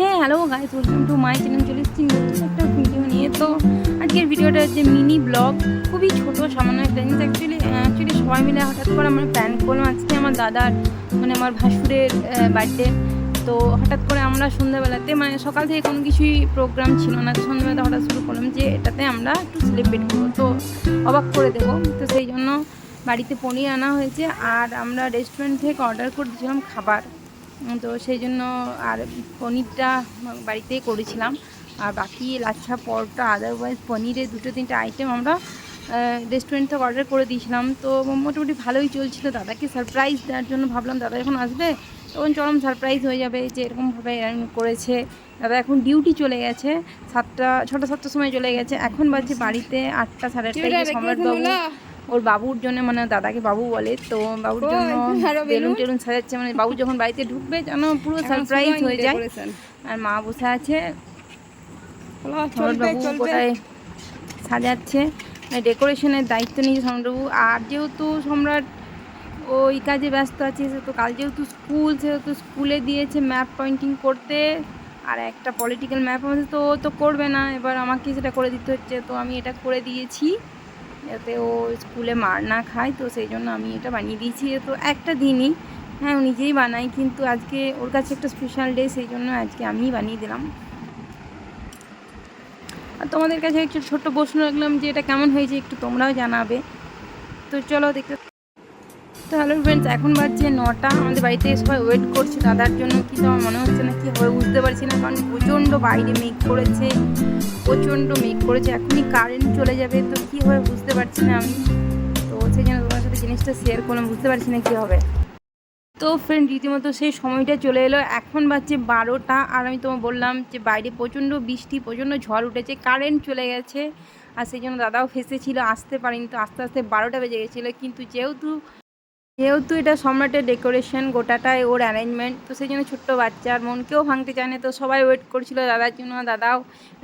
হ্যাঁ hello guys welcome to my channel চলে এসেছি নতুন একটা ভিডিও নিয়ে। তো আজকের ভিডিওটা হচ্ছে মিনি ব্লগ খুবই ছোট, সামান্য একটা জিনিস অ্যাকচুয়ালি অ্যাকচুয়ালি সবাই মিলে হঠাৎ করে আমার প্ল্যান করলাম আজকে আমার দাদার মানে আমার ভাসুরের বার্থডে তো হঠাৎ করে আমরা সন্ধ্যাবেলাতে মানে সকাল থেকে কোনো কিছুই প্রোগ্রাম ছিল না সন্ধ্যাবেলাতে হঠাৎ শুরু করলাম যে এটাতে আমরা একটু সেলিব্রেট করব। তো অবাক করে দেবো। তো সেই জন্য বাড়িতে পনির আনা হয়েছে, আর আমরা রেস্টুরেন্ট থেকে অর্ডার করে দিয়েছিলাম খাবার। তো সেই জন্য আর পনিরটা বাড়িতেই করেছিলাম। আর বাকি লাচ্ছা পরোটা আদারওয়াইজ পনিরের দুটো তিনটে আইটেম আমরা রেস্টুরেন্ট থেকে অর্ডার করে দিয়েছিলাম। তো মোটামুটি ভালোই চলছিল। দাদাকে সারপ্রাইজ দেওয়ার জন্য ভাবলাম দাদা যখন আসবে তখন চরম সারপ্রাইজ হয়ে যাবে যে এরকমভাবে করেছে। দাদা এখন ডিউটি চলে গেছে। সাতটা ছটা সাতটার সময় চলে গেছে। এখন বাজছে বাড়িতে আটটা সাড়ে আটটা সম্রাটবাবু ওর বাবুর জন্য মানে দাদাকে বাবু বলে তো বাবুর জন্য বেলুন। টেলুন সাজাচ্ছে। মানে বাবু যখন বাড়িতে ঢুকবে যেন পুরো সারপ্রাইজ হয়ে যায়। আর মা বসে আছে। বাবু সাজাচ্ছে। মানে ডেকোরেশনের দায়িত্ব নিয়েছে সম্রাটবাবু আর যেহেতু সম্রাট ওই কাজে ব্যস্ত আছে তো কাল যেহেতু স্কুল সেহেতু স্কুলে দিয়েছে ম্যাপ পয়েন্টিং করতে। আর একটা পলিটিক্যাল ম্যাপ আমাদের তো ও তো করবে না। এবার আমাকে সেটা করে দিতে হচ্ছে তো আমি এটা করে দিয়েছি। যাতে ও স্কুলে মার না খায়, তো সেই জন্য আমি এটা বানিয়ে দিয়েছি। তো একটা দিনই। হ্যাঁ ও নিজেই বানাই কিন্তু আজকে ওর কাছে একটা স্পেশাল ডে সেই জন্য আজকে আমি বানিয়ে দিলাম। আর তোমাদের কাছে একটু ছোট্ট প্রশ্ন রাখলাম যে এটা কেমন হয়েছে, একটু তোমরাও জানাবে। তো চলো দেখতে তো হ্যালো ফ্রেন্ডস এখন বাজছে নটা। আমাদের বাড়িতে সবাই ওয়েট করছে, দাদার জন্য কিন্তু আমার মনে হচ্ছে না কি হবে বুঝতে পারছি না, কারণ প্রচণ্ড বাইরে মেঘ করেছে, প্রচণ্ড মেঘ করেছে, এখনই কারেন্ট চলে যাবে, তো কী হবে বুঝতে পারছি না আমি। তো সেই জন্য তোমার সাথে জিনিসটা শেয়ার করলাম, বুঝতে পারছি না কী হবে। তো ফ্রেন্ড রীতিমতো সেই সময়টা চলে এলো, এখন বাজছে বারোটা, আর আমি তোমার বললাম যে বাইরে প্রচণ্ড বৃষ্টি, প্রচণ্ড ঝড় উঠেছে কারেন্ট চলে গেছে, আর সেই জন্য দাদাও ফেসেছিল, আসতে পারেনি, তো আস্তে আস্তে বারোটা বেজে গেছিল, কিন্তু যেহেতু যেহেতু এটা সম্রাটের ডেকোরেশন গোটাটাই ওর অ্যারেঞ্জমেন্ট তো সেই জন্য ছোট্ট বাচ্চার মনকেও ভাঙতে চায় না। তো সবাই ওয়েট করছিল দাদার জন্য, দাদাও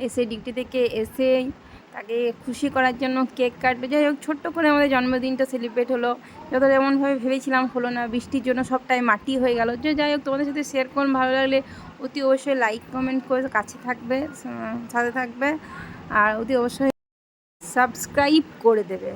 এসে ডিউটি থেকে এসে তাকে খুশি করার জন্য কেক কাটবে যাই হোক, ছোট্ট করে আমাদের জন্মদিনটা সেলিব্রেট হলো। যত যেমনভাবে ভেবেছিলাম হলো না, বৃষ্টির জন্য সবটাই মাটি হয়ে গেল। যে যাই হোক, তোমাদের সাথে শেয়ার করুন, ভালো লাগলে অতি অবশ্যই লাইক কমেন্ট করে কাছে থাকবে সাথে থাকবে। আর অতি অবশ্যই সাবস্ক্রাইব করে দেবে।